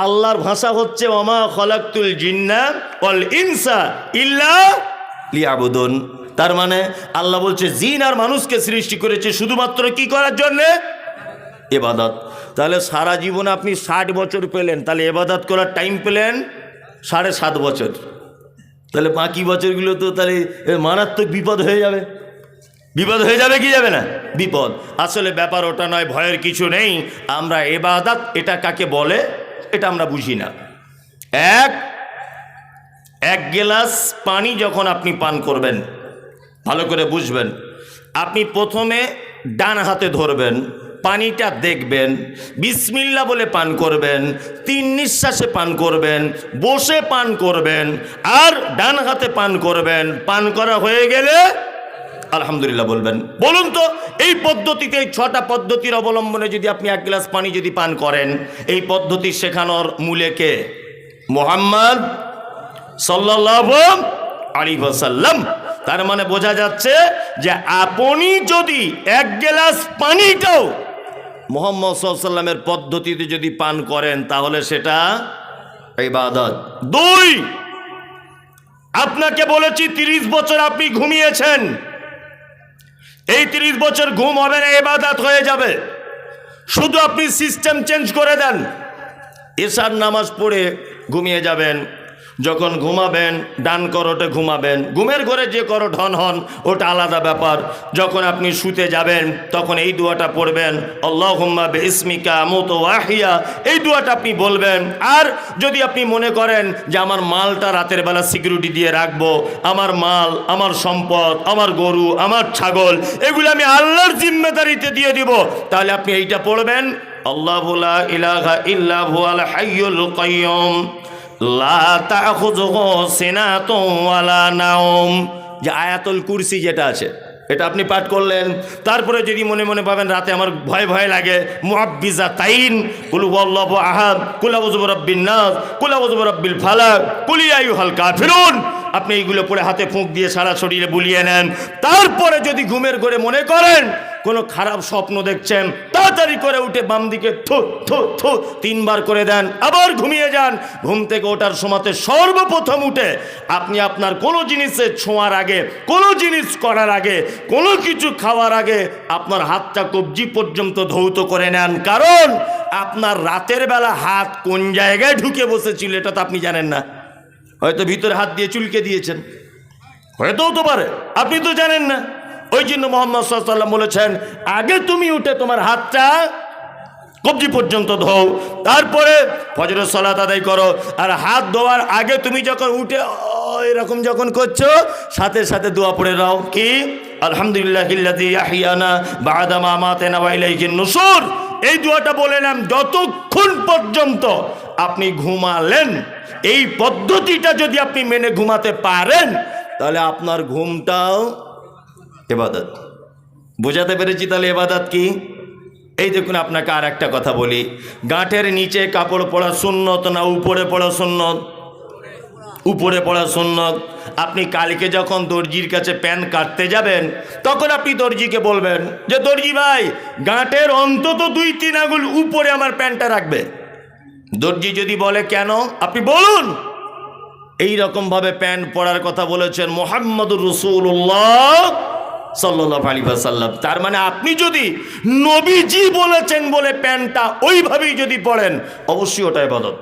আল্লাহর ভাষা হচ্ছে ওমা খলাকুল জিন্না অল ইনসা ইল্লা লিয়াবুদুন। তার মানে আল্লাহ বলছে, জিন আর মানুষকে সৃষ্টি করেছে শুধুমাত্র কি করার জন্যে? এবাদত। তাহলে সারা জীবনে আপনি ষাট বছর পেলেন, তাহলে এবাদত করার টাইম পেলেন সাড়ে সাত বছর। তাহলে বাকি বছরগুলো তো তাহলে মারাত্মক বিপদ হয়ে যাবে। বিপদ হয়ে যাবে কি যাবে না? বিপদ। আসলে ব্যাপার ওটা নয়, ভয়ের কিছু নেই। আমরা এবাদাত, এটা কাকে বলে? এটা আমরা বুঝি না। এক এক গেলাস পানি যখন আপনি পান করবেন, ভালো করে বুঝবেন, আপনি প্রথমে ডান হাতে ধরবেন, পানিটা দেখবেন, বিসমিল্লা বলে পান করবেন, তিন নিঃশ্বাসে পান করবেন, বসে পান করবেন, আর ডান হাতে পান করবেন। পান করা হয়ে গেলে আলহামদুলিল্লাহ বলবেন। বলুন তো, এই পদ্ধতিতে এই ছটা পদ্ধতির অবলম্বনে যদি আপনি এক গ্লাস পানি যদি পান করেন, এই পদ্ধতি শেখানোর মূলে কে? মোহাম্মদ সাল্লাল্লাহু আলী ওয়াসাল্লাম। তার মানে বোঝা যাচ্ছে যে আপনি যদি এক গ্লাস পানিটাও মোহাম্মদ সাল্লামের পদ্ধতিতে যদি পান করেন, তাহলে সেটা ইবাদত। দুই, আপনাকে বলেছি তিরিশ বছর আপনি ঘুমিয়েছেন। এই তিরিশ বছর ঘুম হবে না, এবাদাত হয়ে যাবে। শুধু আপনি সিস্টেম চেঞ্জ করে দেন। এসার নামাজ পড়ে ঘুমিয়ে যাবেন। যখন ঘুমাবেন, ডান করোটে ঘুমাবেন, ঘুমের ঘরে যে করোট হন হন, ওটা আলাদা ব্যাপার। যখন আপনি শুতে যাবেন, তখন এই দুয়াটা পড়বেন আল্লাহ হুম্মা বে ইসমিকা মতো ওয়াহিয়া এই দুয়াটা আপনি বলবেন। আর যদি আপনি মনে করেন যে আমার মালটা রাতের বেলা সিকিউরিটি দিয়ে রাখব, আমার মাল, আমার সম্পদ, আমার গরু, আমার ছাগল, এগুলো আমি আল্লাহর জিম্মেদারিতে দিয়ে দিব, তাহলে আপনি এইটা পড়বেন, আল্লাহ ইলাহা ইল্লাহ হুয়াল হাইয়ুল কাইয়ুম নাওম। যে আয়াতুল কুরসি যেটা আছে, এটা আপনি পাঠ করলেন। তারপরে যদি মনে মনে পাবেন রাতে আমার ভয় ভয় লাগে মুআব্বিজা তাইন কুল হুয়াল্লাহু আহাদ, কুল আউযু বিরাব্বিন নাস, কুল আউযু বিরাব্বিল ফালাক, কুল আপনি এইগুলো পরে হাতে ফুঁক দিয়ে সারা শরীরে বুলিয়ে নেন। তারপরে যদি ঘুমের ঘরে মনে করেন কোনো খারাপ স্বপ্ন দেখছেন, তাড়াতাড়ি করে উঠে বাম দিকে থু থু থু, তিনবার করে দেন, আবার ঘুমিয়ে যান। ঘুম থেকে ওঠার সময়তে সর্বপ্রথম উঠে আপনি আপনার কোনো জিনিসে ছোঁয়ার আগে, কোনো জিনিস করার আগে, কোনো কিছু খাওয়ার আগে আপনার হাতটা কবজি পর্যন্ত ধৌত করে নেন। কারণ আপনার রাতের বেলা হাত কোন জায়গায় ঢুকে বসেছিল এটা তো আপনি জানেন না। হয়তো ভিতরে হাত দিয়ে চুলকে দিয়েছেন। হয়তো হতে পারে। আপনি তো জানেন না। ওই জন্য মোহাম্মদ সাল্লাম বলেছেন, আগে তুমি উঠে তোমার হাতটা কবজি পর্যন্ত ধোও, তারপরে ফজরের সলাত আদায় করো, আর হাত ধোয়ার আগে তুমি যখন উঠে এরকম যখন করছ, সাথে সাথে দোয়া পড়ে নাও। কি? আলহামদুলিল্লাহ এই দোয়াটা বলেলাম যতক্ষণ পর্যন্ত আপনি ঘুমালেন। এই পদ্ধতিটা যদি আপনি মেনে ঘুমাতে পারেন, তাহলে আপনার ঘুমটাও এবাদত। বোঝাতে পেরেছি তাহলে এবাদত কি? এই দেখুন, আপনাকে আর একটা কথা বলি। গাঁটের নিচে কাপড় পরা সুন্নত না উপরে পড়া সুন্নত? উপরে পড়া সুন্নত। আপনি কালকে যখন দর্জির কাছে প্যান্ট কাটতে যাবেন, তখন আপনি দর্জিকে বলবেন যে, দর্জি ভাই, গাঁটের অন্তত দুই, তিন আঙুল উপরে আমার প্যান্টটা রাখবে। দর্জি যদি বলে, কেন? আপনি বলুন। এই রকম ভাবে প্যান্ট পরার কথা বলেছেন মোহাম্মদুর রসুল্লাহ সাল্লাহ আলী সাল্লাম তার মানে আপনি যদি নবীজি বলেছেন বলে প্যান্টটা ওইভাবেই যদি পড়েন, অবশ্যই ওটাই বদত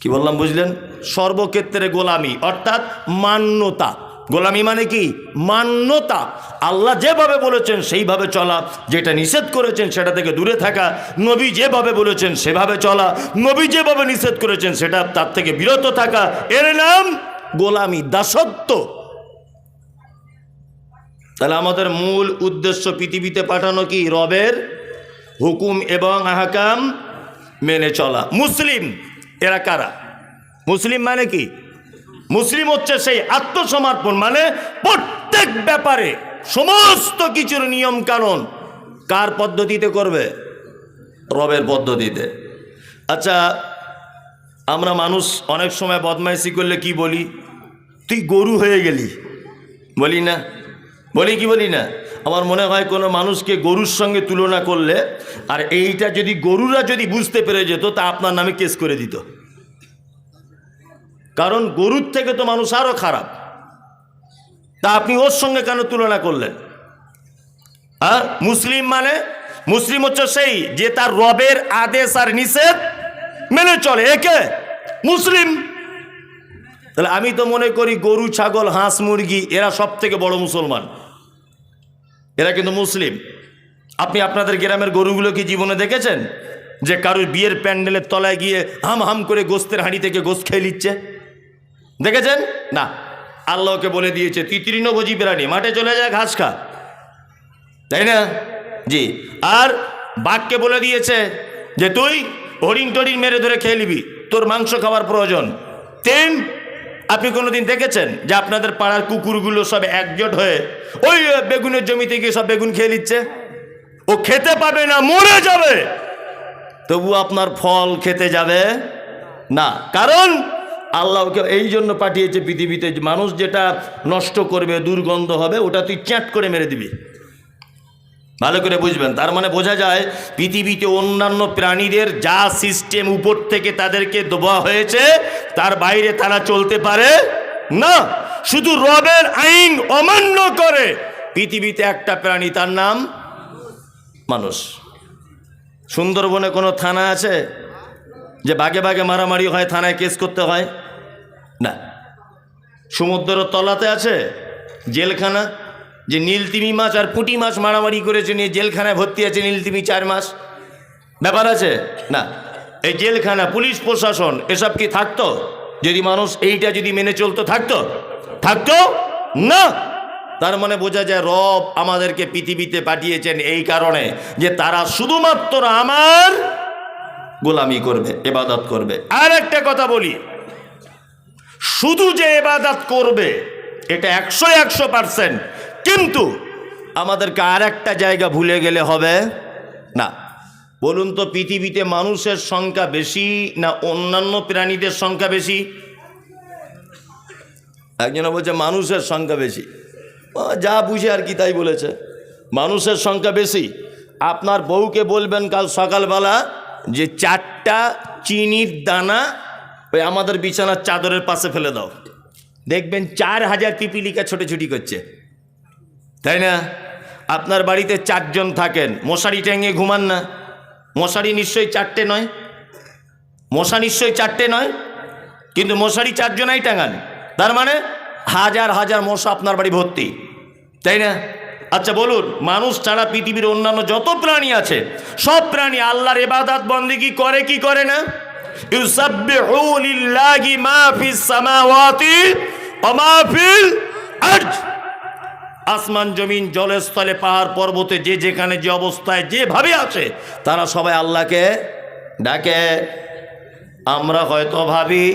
কি বললাম, বুঝলেন? সর্বক্ষেত্রে গোলামি, অর্থাৎ মান্যতা। গোলামি মানে কি? মান্যতা। আল্লাহ যেভাবে বলেছেন সেইভাবে চলা, যেটা নিষেধ করেছেন সেটা থেকে দূরে থাকা। নবী যেভাবে বলেছেন সেভাবে চলা। নবী যেভাবে নিষেধ করেছেন সেটা তার থেকে বিরত থাকা। এর নাম গোলামি, দাসত্ব। তাহলে আমাদের মূল উদ্দেশ্য পৃথিবীতে পাঠানো কি? রবের হুকুম এবং আহকাম মেনে চলা। মুসলিম, এরা কারা? মুসলিম মানে কি? মুসলিম হচ্ছে সেই আত্মসমর্পণ মানে প্রত্যেক ব্যাপারে সমস্ত কিছুর নিয়ম কানুন কার পদ্ধতিতে করবে? রবের পদ্ধতিতে। আচ্ছা আমরা মানুষ অনেক সময় বদমাইশি করলে কি বলি? তুই গরু হয়ে গেলি। বলি না? বলি কি বলি না? আমার মনে হয় কোনো মানুষকে গরুর সঙ্গে তুলনা করলে, আর এইটা যদি গরুরা যদি বুঝতে পেরে যেত, তা আপনার নামে কেস করে দিত। কারণ গরুর থেকে তো মানুষ আরও খারাপ। তা আপনি ওর সঙ্গে কেন তুলনা করলেন? আর মুসলিম মানে? মুসলিম হচ্ছে সেই যে তার রবের আদেশ আর নিষেধ মেনে চলে। একে মুসলিম। তাহলে আমি তো মনে করি গরু, ছাগল, হাঁস, মুরগি, এরা সব থেকে বড় মুসলমান। এরা কিন্তু মুসলিম। আপনি আপনাদের গ্রামের গরুগুলো কি জীবনে দেখেছেন? যে কারুর বিয়ের প্যান্ডেলের তলায় গিয়ে হাম হাম করে গোস্তের হাঁড়ি থেকে গোস্ত খেয়ে নিচ্ছে? দেখেছেন? না। আল্লাহকে বলে দিয়েছে, তুই তৃণভোজী প্রাণী মাঠে চলে যায় ঘাস খা। তাই না? জি। আর বাঘকে বলে দিয়েছে যে, তুই হরিণ টরিং মেরে ধরে খেয়ে নিবি, তোর মাংস খাওয়ার প্রয়োজন। তিন আপনি কোনোদিন দেখেছেন যে আপনাদের পাড়ার কুকুরগুলো সব একজোট হয়ে ওই বেগুনের জমিতে গিয়ে সব বেগুন খেয়ে নিচ্ছে? ও খেতে পাবে না, মরে যাবে। তবু আপনার ফল খেতে যাবে না। কারণ আল্লাহকে এই জন্য পাঠিয়েছে পৃথিবীতে, মানুষ যেটা নষ্ট করবে, দুর্গন্ধ হবে, ওটা তুই চ্যাট করে মেরে দিবি। ভালো করে বুঝবেন। তার মানে বোঝা যায়, পৃথিবীতে অন্যান্য প্রাণীদের যা সিস্টেম উপর থেকে তাদেরকে দেওয়া হয়েছে, তার বাইরে তারা চলতে পারে না। শুধু রবের আইন অমান্য করে। পৃথিবীতে একটা প্রাণী, তার নাম মানুষ। সুন্দরবনে কোনো থানা আছে যে বাগে বাগে মারামারি হয়, থানায় কেস করতে হয়? না। সমুদ্রের তলাতে আছে? জেলখানা? যে নীলতিমি মাছ আর পুঁটি মাছ মারামারি করেছে, নিয়ে জেলখানায় ভর্তি আছে নীলতিমি চার মাস। ব্যাপার আছে? না। এই জেলখানা, পুলিশ প্রশাসন, এসব কি থাকতো? যদি মানুষ এইটা যদি মেনে চলতো, থাকতো? থাকতো? না। তার মানে বোঝা যায় রব আমাদেরকে পৃথিবীতে পাঠিয়েছেন এই কারণে যে তারা শুধুমাত্র আমার গোলামি করবে, এবাদত করবে। আর একটা কথা বলি, শুধু যে এবাদাত করবে, এটা একশো একশো পার্সেন্ট কিন্তু আমাদেরকে আর একটা জায়গা ভুলে গেলে হবে। না, বলুন তো পৃথিবীতে মানুষের সংখ্যা বেশি না অন্যান্য প্রাণীদের সংখ্যা বেশি? একজনে বলছে, মানুষের সংখ্যা বেশি। যা বুঝে আর কি তাই বলেছে। মানুষের সংখ্যা বেশি। আপনার বউকে বলবেন কাল সকালবেলা যে চারটা চিনির দানা ওই আমাদের বিছানার চাদরের পাশে ফেলে দাও। দেখবেন চার হাজার পিপিলিকা ছোটাছুটি করছে। তাই না? আপনার বাড়িতে চারজন থাকেন। মশারি ট্যাঙে ঘুমান না। মশারি নিশ্চয়ই চারটে নয়। মশা নিশ্চয়ই চারটে নয়। কিন্তু মশারি চারজনাই টাঙান। তার মানে হাজার হাজার মশা আপনার বাড়ি ভর্তি। তাই না? আচ্ছা বলুন, মানুষ ছাড়া পৃথিবীর অন্যান্য যত প্রাণী আছে, সব প্রাণী আল্লাহর এবাদাত বন্দেগী করে, কি করে না? ইউসাব্বিহু লিল্লাহি মা ফিস সামাওয়াতি ওয়া মা ফিল আরজ। আসমান, জমিন, জলস্থলে, পাহাড়, পর্বতে, যে যেখানে যে অবস্থায়, যেভাবে আছে, তারা সবাই আল্লাহকে ডাকে। আমরা হয়তো ভাবি,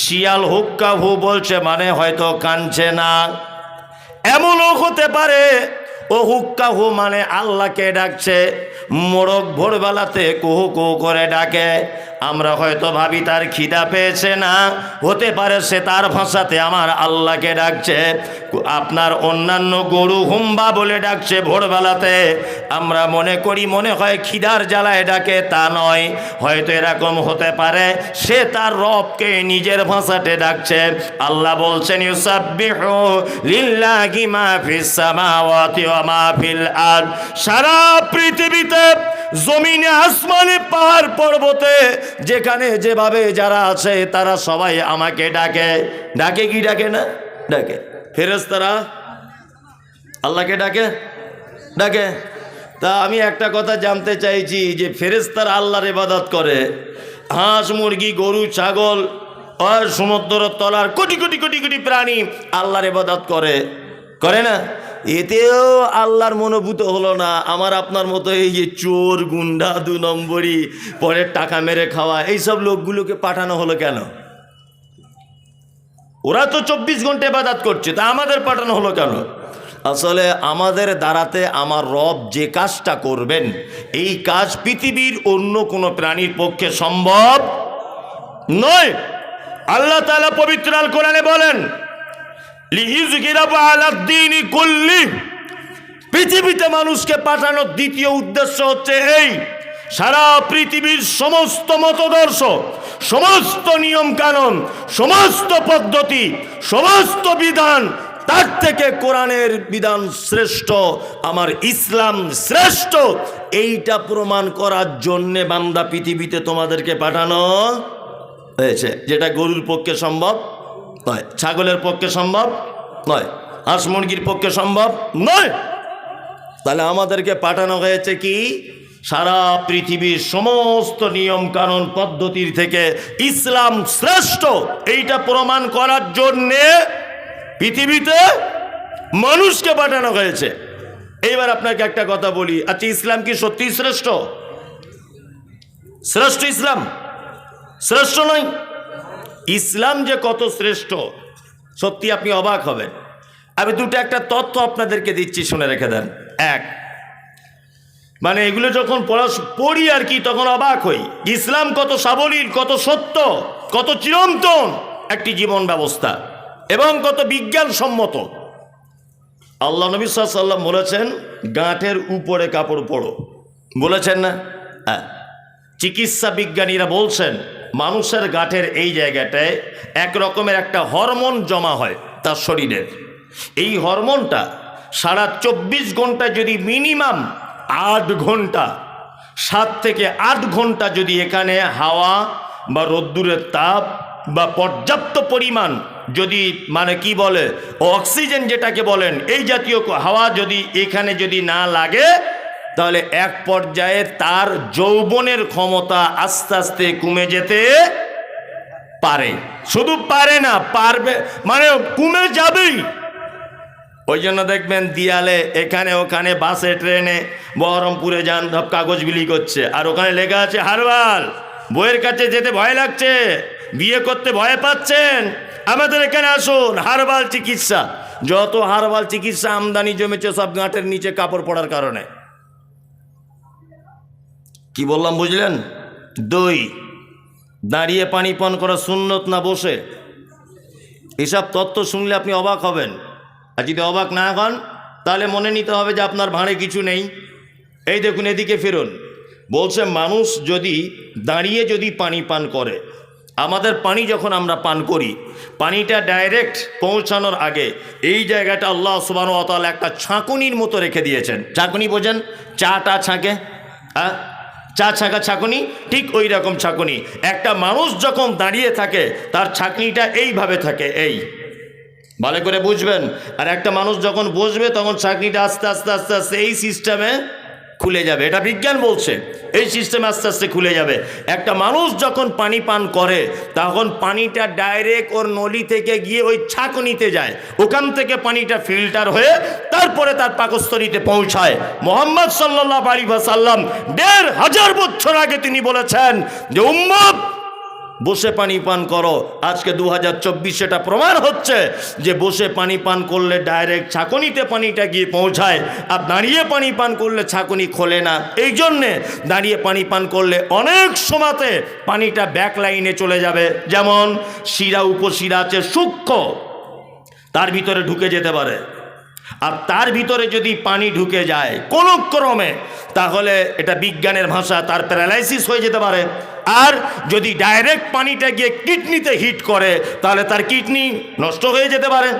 শিয়াল হুক্কা হু বলছে মানে হয়তো কানছে না। এমনও হতে পারে ও হুক্কা হু মানে আল্লাহকে ডাকছে। মোরগ ভোরবেলাতে কুহু কুহু করে ডাকে। আমরা হয়তো ভাবি, তার খিদা পেয়েছে না? হতে পারে সে তার ভাষাতে আমার আল্লাহকে ডাকছে। আপনার অন্যান্য গরু হুম্বা বলে ডাকছে ভোরবেলাতে। আমরা মনে করি, মনে হয় খিদার জ্বালায় ডাকে, তা নয়। হয়তো এরকম হতে পারে, সে তার রবকে নিজের ভাষাতে ডাকছে। আল্লাহ বলছেন, ইউসাব্বিহু লিল্লাহি মা ফিস সামাওয়াতি মা সারা পৃথিবীতে জমিনে, আসমানে, পাহাড় পর্বতে যেখানে যেভাবে যারা আছে, তারা সবাই আমাকে ডাকে। ডাকে কি ডাকে না? ডাকে। ফেরেশতারা আল্লাহকে ডাকে? ডাকে। তা আমি একটা কথা জানতে চাইছি যে ফেরেস্তার আল্লাহর ইবাদত করে। হাঁস, মুরগি, গরু, ছাগল, আর সমুদ্র তলার কোটি কোটি কোটি কোটি প্রাণী আল্লাহর ইবাদত করে। করে না? এতেও আল্লাহর মনোভূত হলো না। আমার আপনার মতো এই যে চোর, গুন্ডা, দু নম্বরই পরে টাকা মেরে খাওয়া, এইসব লোকগুলোকে পাঠানো হলো কেন? ওরা তো চব্বিশ ঘণ্টা ইবাদাত করছে, তা আমাদের পাঠানো হলো কেন? আসলে আমাদের দ্বারাতে আমার রব যে কাজটা করবেন, এই কাজ পৃথিবীর অন্য কোনো প্রাণীর পক্ষে সম্ভব নয়। আল্লাহ তালা পবিত্র আল কোরআনে বলেন পৃথিবীতে মানুষকে পাঠানোর দ্বিতীয় উদ্দেশ্য হচ্ছে এই। সারা পৃথিবীর সমস্ত মতদর্শ, সমস্ত নিয়ম কানুন সমস্ত পদ্ধতি, সমস্ত বিধান, তার থেকে কোরআনের বিধান শ্রেষ্ঠ, আমার ইসলাম শ্রেষ্ঠ। এইটা প্রমাণ করার জন্যে বান্দা পৃথিবীতে তোমাদেরকে পাঠানো হয়েছে। যেটা গরুর পক্ষে সম্ভব? নয়। ছাগলের পক্ষে সম্ভব নয়। হাঁস মুরগির পক্ষে সম্ভব নয়। তাহলে আমাদেরকে পাঠানো হয়েছে কি? সারা পৃথিবীর সমস্ত নিয়ম কানুন পদ্ধতির থেকে ইসলাম শ্রেষ্ঠ। এইটা প্রমাণ করার জন্যে পৃথিবীতে মানুষকে পাঠানো হয়েছে। এইবার আপনাকে একটা কথা বলি। আচ্ছা ইসলাম কি সত্যিই শ্রেষ্ঠ? শ্রেষ্ঠ ইসলাম? শ্রেষ্ঠ নয়। ইসলাম যে কত শ্রেষ্ঠ, সত্যি আপনি অবাক হবেন। আমি দুটো একটা তথ্য আপনাদেরকে দিচ্ছি, শুনে রেখে দেন। এক মানে এগুলো যখন পড়া পড়ি আর কি, তখন অবাক হই। ইসলাম কত সাবলীল, কত সত্য, কত চিরন্তন একটি জীবন ব্যবস্থা, এবং কত বিজ্ঞানসম্মত। আল্লাহ নবী সাল্লাম বলেছেন, গাঁটের উপরে কাপড় পরো বলেছেন না? হ্যাঁ। চিকিৎসা বিজ্ঞানীরা বলছেন মানুষের গাঁটের এই জায়গাটায় এক রকমের একটা হরমোন জমা হয় তার শরীরের। এই হরমোনটা সারা চব্বিশ ঘণ্টা যদি মিনিমাম আট ঘণ্টা, সাত থেকে আট ঘণ্টা যদি এখানে হাওয়া বা রোদ্দুরের তাপ বা পর্যাপ্ত পরিমাণ যদি মানে কি বলে, অক্সিজেন যেটাকে বলেন, এই জাতীয় হাওয়া যদি এখানে যদি না লাগে তাহলে এক পর্যায়ে তার যৌবনের ক্ষমতা আস্তে আস্তে কমে যেতে পারে। শুধু পারে না, পারবে মানে কমে যাবেই। ওই জন্য দেখবেন দিয়ালে এখানে ওখানে বাসে, ট্রেনে বহরমপুরে যান সব কাগজ বিলি করছে। আর ওখানে লেখা আছে, হারবাল বইয়ের কাছে যেতে ভয় লাগছে, বিয়ে করতে ভয় পাচ্ছেন, আমাদের এখানে আসুন, হারবাল চিকিৎসা। যত হারবাল চিকিৎসা আমদানি জমেছে, সব গাঁটের নিচে কাপড় পড়ার কারণে। কি বললাম বুঝলেন? দই। দাঁড়িয়ে পানি পান করা সুন্নত না বসে? এসব তত্ত্ব শুনলে আপনি অবাক হবেন। আর যদি অবাক না হন, তাহলে মনে নিতে হবে যে আপনার ভাঁড়ে কিছু নেই। এই দেখুন, এদিকে ফেরুন। বলছে, মানুষ যদি দাঁড়িয়ে যদি পানি পান করে, আমাদের পানি যখন আমরা পান করি, পানিটা ডাইরেক্ট পৌঁছানোর আগে এই জায়গাটা আল্লাহ তাল একটা ছাঁকুনির মতো রেখে দিয়েছেন। ছাঁকুনি বোঝেন? চাটা ছাঁকে হ্যাঁ? চা ছাকা ছাঁকুনি, ঠিক ওই রকম ছাঁকুনি। একটা মানুষ যখন দাঁড়িয়ে থাকে, তার ছাঁকনিটা এইভাবে থাকে, এই। ভালো করে বুঝবেন। আর একটা মানুষ যখন বসবে, তখন ছাকনিটা আস্তে আস্তে আস্তে আস্তে, এই সিস্টেমে খুলে যাবে। এটা বিজ্ঞান বলছে। এই সিস্টেম আস্তে আস্তে খুলে যাবে। একটা মানুষ যখন পানি পান করে, তখন পানিটা ডাইরেক্ট ওর নলি থেকে গিয়ে ওই ছাকনিতে যায়। ওখান থেকে পানিটা ফিল্টার হয়ে তারপরে তার পাকস্থলিতে পৌঁছায়। মোহাম্মদ সাল্লাহ আলী সাল্লাম দেড় হাজার বছর আগে তিনি বলেছেন যে, উম্মত বসে পানি পান করো। আজকে দু হাজার চব্বিশ সেটা প্রমাণ হচ্ছে যে বসে পানি পান করলে ডাইরেক্ট ছাকনিতে পানিটা গিয়ে পৌঁছায়, আর দাঁড়িয়ে পানি পান করলে ছাকনি খোলে না। এই জন্যে দাঁড়িয়ে পানি পান করলে অনেক সময়তে পানিটা ব্যাক লাইনে চলে যাবে। যেমন শিরা, উপশিরা আছে, সূক্ষ্ম। তার ভিতরে ঢুকে যেতে পারে। আর তার ভিতরে যদি পানি ঢুকে যায় কোনো ক্রমে, তাহলে এটা বিজ্ঞানের ভাষা, তার প্যারালাইসিস হয়ে যেতে পারে। আর যদি ডাইরেক্ট পানিটা গিয়ে কিডনিতে হিট করে, তাহলে তার কিডনি নষ্ট হয়ে যেতে পারে।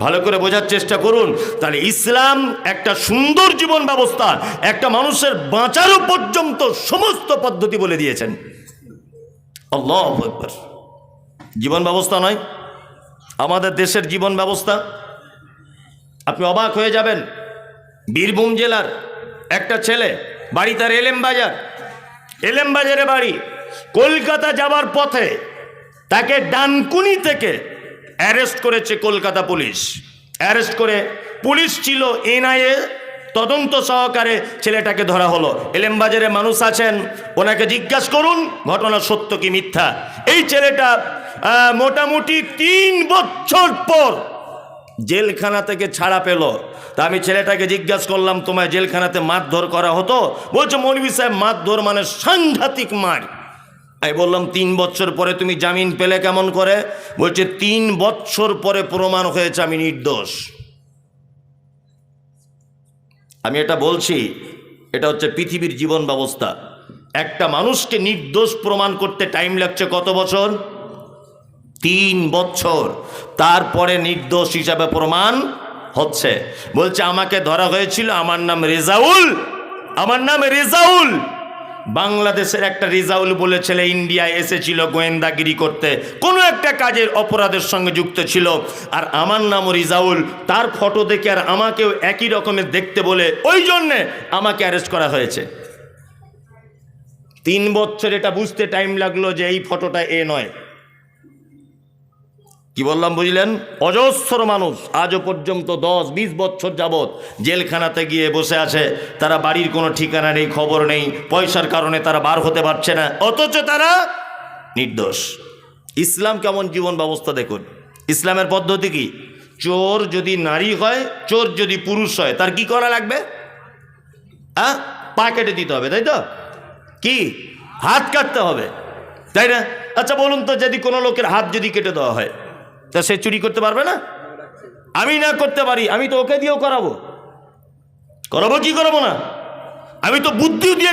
ভালো করে বোঝার চেষ্টা করুন। তাহলে ইসলাম একটা সুন্দর জীবন ব্যবস্থা, একটা মানুষের বাঁচারও পর্যন্ত সমস্ত পদ্ধতি বলে দিয়েছেন। জীবন ব্যবস্থা নয়, আমাদের দেশের জীবন ব্যবস্থা আপনি অবাক হয়ে যাবেন। বীরভূম জেলার একটা ছেলে, বাড়ি তার এলেম বাজার। এলেম বাজারে বাড়ি। কলকাতা যাবার পথে তাকে ডানকুনি থেকে অ্যারেস্ট করেছে কলকাতা পুলিশ। অ্যারেস্ট করে পুলিশ ছিল এনআইএ, তদন্ত সহকারে ছেলেটাকে ধরা হলো। এলেম বাজারে মানুষ আছেন, ওনাকে জিজ্ঞাসা করুন, ঘটনা সত্য কি মিথ্যা? এই ছেলেটা মোটামুটি তিন বছর পর জেলখানা থেকে ছাড়া পেল। তা আমি ছেলেটাকে জিজ্ঞাসা করলাম, তোমায় জেলখানাতে মারধর করা হতো? বলছে, মৌলভী সাহেব, মারধর মানে সাংঘাতিক মার। আমি বললাম, তিন বছর পরে তুমি জামিন পেলে কেমন করে? বলছে, তিন বছর পরে প্রমাণ হয়েছে আমি নির্দোষ। আমি এটা বলছি, এটা হচ্ছে পৃথিবীর জীবন ব্যবস্থা। একটা মানুষকে নির্দোষ প্রমাণ করতে টাইম লাগছে কত বছর? তিন বছর। তারপরে নির্দোষ হিসাবে প্রমাণ হচ্ছে। বলছে, আমাকে ধরা হয়েছিল, আমার নাম রেজাউল। আমার নাম রেজাউল। বাংলাদেশের একটা রেজাউল বলে ছেলে ইন্ডিয়ায় এসেছিল গোয়েন্দাগিরি করতে। কোনো একটা কাজের অপরাধের সঙ্গে যুক্ত ছিল। আর আমার নামও রিজাউল। তার ফটো দেখে আর আমাকেও একই রকমের দেখতে বলে ওই জন্যে আমাকে অ্যারেস্ট করা হয়েছে। তিন বছর এটা বুঝতে টাইম লাগল যে এই ফটোটা এ নয়। কি বললাম বুঝলেন? অজস্র মানুষ আজও পর্যন্ত দশ, বিশ বছর যাবৎ জেলখানাতে গিয়ে বসে আছে। তারা বাড়ির কোনো ঠিকানা নেই, খবর নেই, পয়সার কারণে তারা বার হতে পারছে না। অথচ তারা নির্দোষ। ইসলাম কেমন জীবন ব্যবস্থা দেখুন? ইসলামের পদ্ধতি কি? চোর যদি নারী হয়, চোর যদি পুরুষ হয়, তার কি করা লাগবে? হ্যাঁ পা কেটে দিতে হবে, তাই তো? কি? হাত কাটতে হবে, তাই না? আচ্ছা বলুন তো যদি কোনো লোকের হাত যদি কেটে দেওয়া হয় তা সে চুরি করতে পারবে না? আমি না করতে পারি, আমি তো ওকে দিয়েও করাবো। করাবো কি করাবো না? আমি তো বুদ্ধিও দিয়ে